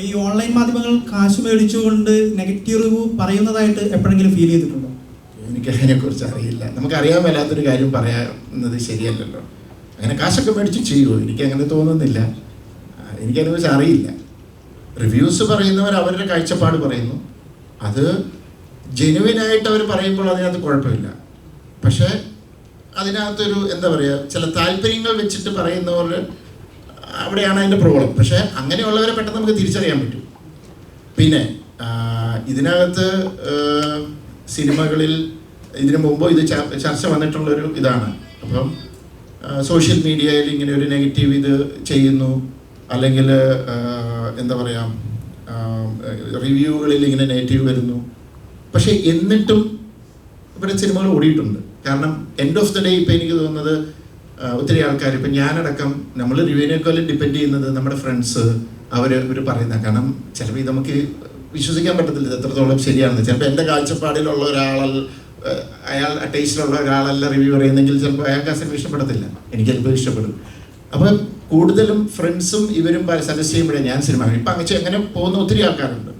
ഈ ഓൺലൈൻ മാധ്യമങ്ങൾ കാശ് മേടിച്ചുകൊണ്ട് നെഗറ്റീവ് റിവ്യൂ പറയുന്നതായിട്ട് എപ്പോഴെങ്കിലും ഫീൽ ചെയ്തിട്ടുണ്ടോ? എനിക്ക് അതിനെക്കുറിച്ച് അറിയില്ല. നമുക്ക് അറിയാൻ മേലാത്തൊരു കാര്യം പറയുന്നത് ശരിയല്ലല്ലോ. അങ്ങനെ കാശൊക്കെ മേടിച്ച് ചെയ്യുമോ എനിക്ക് അങ്ങനെ തോന്നുന്നില്ല. എനിക്കതിനെ എനിക്കതിനെക്കുറിച്ച് അറിയില്ല. റിവ്യൂസ് പറയുന്നവർ അവരുടെ കാഴ്ചപ്പാട് പറയുന്നു. അത് ജെനുവിനായിട്ട് അവർ പറയുമ്പോൾ അതിനകത്ത് കുഴപ്പമില്ല. പക്ഷേ അതിനകത്തൊരു എന്താ പറയുക ചില താല്പര്യങ്ങൾ വെച്ചിട്ട് പറയുന്നവർ അവിടെയാണ് അതിന്റെ പ്രോബ്ലം പക്ഷേ അങ്ങനെയുള്ളവരെ പെട്ടെന്ന് നമുക്ക് തിരിച്ചറിയാൻ പറ്റും. പിന്നെ ഇതിനകത്ത് സിനിമകളിൽ ഇതിനു മുമ്പ് ഇത് ചർച്ച വന്നിട്ടുള്ളൊരു ഇതാണ്. അപ്പം സോഷ്യൽ മീഡിയയിൽ ഇങ്ങനെ ഒരു നെഗറ്റീവ് ഇത് ചെയ്യുന്നു. അല്ലെങ്കിൽ എന്താ പറയുക റിവ്യൂകളിൽ ഇങ്ങനെ നെഗറ്റീവ് വരുന്നു. പക്ഷേ എന്നിട്ടും ഇവിടെ സിനിമകൾ ഓടിയിട്ടുണ്ട്. കാരണം എൻഡ് ഓഫ് ദ ഡേ ഇപ്പം എനിക്ക് തോന്നുന്നത് ഒത്തിരി ആൾക്കാർ ഇപ്പം ഞാനടക്കം നമ്മൾ റിവ്യൂവിനേക്കാളും ഡിപ്പെൻഡ് ചെയ്യുന്നത് നമ്മുടെ ഫ്രണ്ട്സ് അവർ ഇവർ പറയുന്ന കാരണം ചിലപ്പോൾ ഇത് നമുക്ക് വിശ്വസിക്കാൻ പറ്റത്തില്ല എത്രത്തോളം ശരിയാണെന്ന്. ചിലപ്പോൾ എന്റെ കാഴ്ചപ്പാടിലുള്ള ഒരാളല്ല അയാൾ ടേസ്റ്റിലുള്ള ഒരാളല്ല റിവ്യൂ പറയുന്നെങ്കിൽ ചിലപ്പോൾ അയാൾക്ക് ആ ഇഷ്ടപ്പെടത്തില്ല. എനിക്ക് ചിലപ്പോൾ ഇഷ്ടപ്പെടും. അപ്പം കൂടുതലും ഫ്രണ്ട്സും ഇവരും സജസ്റ്റ് ചെയ്യുമ്പോഴേ ഞാൻ സിനിമ ഇപ്പം അങ്ങനെ അങ്ങനെ പോകുന്ന ഒത്തിരി ആൾക്കാരുണ്ട്.